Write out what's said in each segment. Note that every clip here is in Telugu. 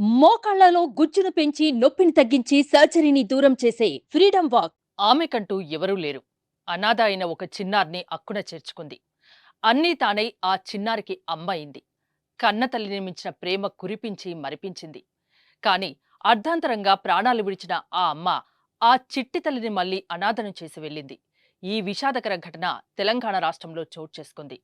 మోకాళ్ళలో గుజ్జును పెంచి నొప్పిని తగ్గించి సర్జరీని దూరం చేసే ఫ్రీడమ్ వాక్. ఆమెకంటూ ఎవరూ లేరు. అనాథ అయిన ఒక చిన్నారిని అక్కున చేర్చుకుంది. అన్నీ తానై ఆ చిన్నారికి అమ్మ అయింది కన్న తల్లిని మించిన ప్రేమ కురిపించి మరిపించింది. కాని అర్ధాంతరంగా ప్రాణాలు విడిచిన ఆ అమ్మ ఆ చిట్టి తల్లిని మళ్ళీ అనాథను చేసి వెళ్ళింది. ఈ విషాదకర ఘటన తెలంగాణ రాష్ట్రంలో చోటు చేసుకుంది.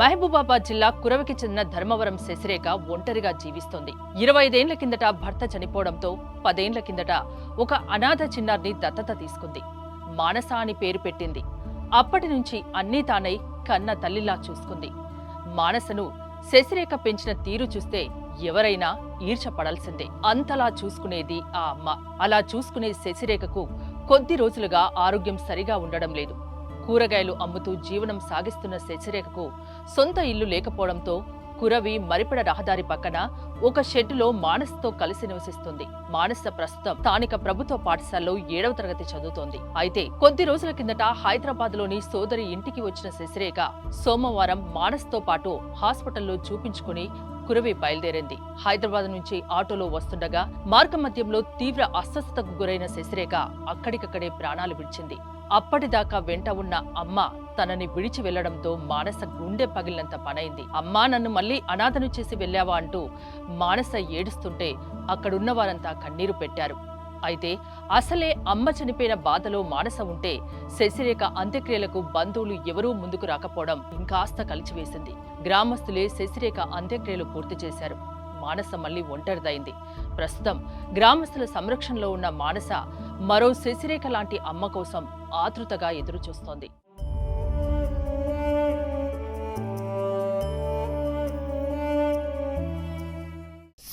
మహబూబాబాద్ జిల్లా కురవికి చెందిన ధర్మవరం శశిరేఖ ఒంటరిగా జీవిస్తోంది. ఇరవై ఐదేండ్ల కిందట భర్త చనిపోవడంతో పదేండ్ల కిందట ఒక అనాథ చిన్నారిని దత్తత తీసుకుంది. మానస అని పేరు పెట్టింది. అప్పటి నుంచి అన్నీ తానై కన్న తల్లిలా చూసుకుంది. మానసను శశిరేఖ పెంచిన తీరు చూస్తే ఎవరైనా ఈర్చపడాల్సిందే. అంతలా చూసుకునేది ఆ అమ్మ. అలా చూసుకునే శశిరేఖకు కొద్ది రోజులుగా ఆరోగ్యం సరిగా ఉండడం లేదు. కూరగాయలు అమ్ముతూ జీవనం సాగిస్తున్న శశిరేఖకు సొంత ఇల్లు లేకపోవడంతో కురవి మరిపడ రహదారి పక్కన ఒక షెడ్డులో మానస్తో కలిసి నివసిస్తుంది. మానస ప్రస్తుతం స్థానిక ప్రభుత్వ పాఠశాలలో ఏడవ తరగతి చదువుతోంది. అయితే కొద్ది రోజుల కిందట హైదరాబాద్లోని సోదరి ఇంటికి వచ్చిన శశిరేఖ సోమవారం మానస్తో పాటు హాస్పిటల్లో చూపించుకుని కురవి బయలుదేరింది. హైదరాబాద్ నుంచి ఆటోలో వస్తుండగా మార్గమధ్యంలో తీవ్ర అస్వస్థతకు గురైన శశిరేఖ అక్కడికక్కడే ప్రాణాలు విడిచింది. అప్పటిదాకా వెంట ఉన్న అమ్మ తనని విడిచి వెళ్ళడంతో మానస గుండె పగిలినంత పనైంది. అమ్మా నన్ను మళ్ళీ అనాథను చేసి వెళ్ళావా? అంటూ మానస ఏడుస్తుంటే అక్కడున్న వారంతా కన్నీరు పెట్టారు. అయితే అసలే అమ్మ చనిపోయిన బాధలో మానస ఉంటే శశిరేఖ అంత్యక్రియలకు బంధువులు ఎవరూ ముందుకు రాకపోవడం ఇంకాస్త కలిచివేసింది. గ్రామస్తులే శశిరేఖ అంత్యక్రియలు పూర్తి చేశారు. మానస మళ్ళీ ఒంటరిదైంది. ప్రస్తుతం గ్రామస్తుల సంరక్షణలో ఉన్న మానస మరో శశిరేఖ లాంటి అమ్మ కోసం ఆతృతగా ఎదురుచూస్తోంది.